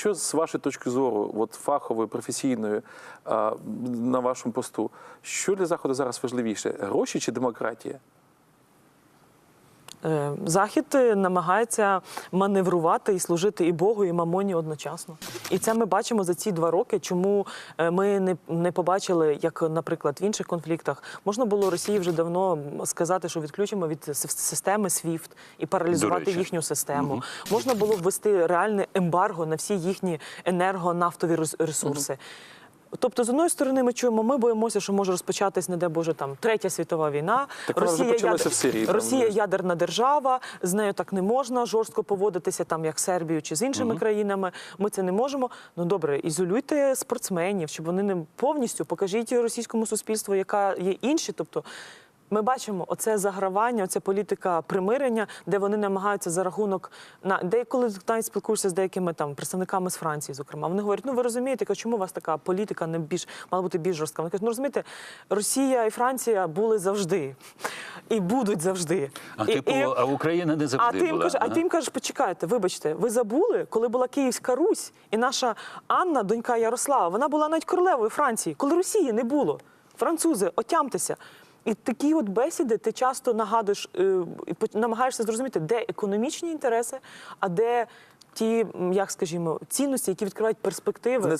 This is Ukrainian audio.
що з вашої точки зору, от фахової, професійної, на вашому посту, що для заходу зараз важливіше: гроші чи демократія? Е, Захід е, намагається маневрувати і служити і Богу, і мамоні одночасно. І це ми бачимо за ці два роки. Чому е, ми не, не побачили, як, наприклад, в інших конфліктах можна було Росії вже давно сказати, що відключимо від системи SWIFT і паралізувати їхню систему. Можна було ввести реальне ембарго на всі їхні енергонафтові рес- ресурси. Тобто, з одної сторони, ми чуємо, ми боїмося, що може розпочатись, не де Боже, там третя світова війна. Так Росія почалася в Сирії, Росія там, ядерна держава, з нею так не можна жорстко поводитися, там як Сербію чи з іншими країнами. Ми це не можемо. Ну добре, ізолюйте спортсменів, щоб вони не повністю покажіть російському суспільству, яка є інші. Тобто. Ми бачимо оце загравання, оця політика примирення, де вони намагаються за рахунок на де коли навіть спілкуєшся з деякими там представниками з Франції, зокрема, вони говорять: ну ви розумієте, чому у вас така політика не більш мала бути більш жорстка? Вони кажуть, ну розумієте, Росія і Франція були завжди і будуть завжди. А І- типу, і- а Україна не завжди а ти їм кажеш, а ти їм кажеш, почекайте, вибачте, ви забули, коли була Київська Русь, і наша Анна, донька Ярослава, вона була навіть королевою Франції, коли Росії не було. Французи, отямтеся. І такі от бесіди ти часто нагадуєш е, намагаєшся зрозуміти, де економічні інтереси, а де ті, як скажімо, цінності, які відкривають перспективи.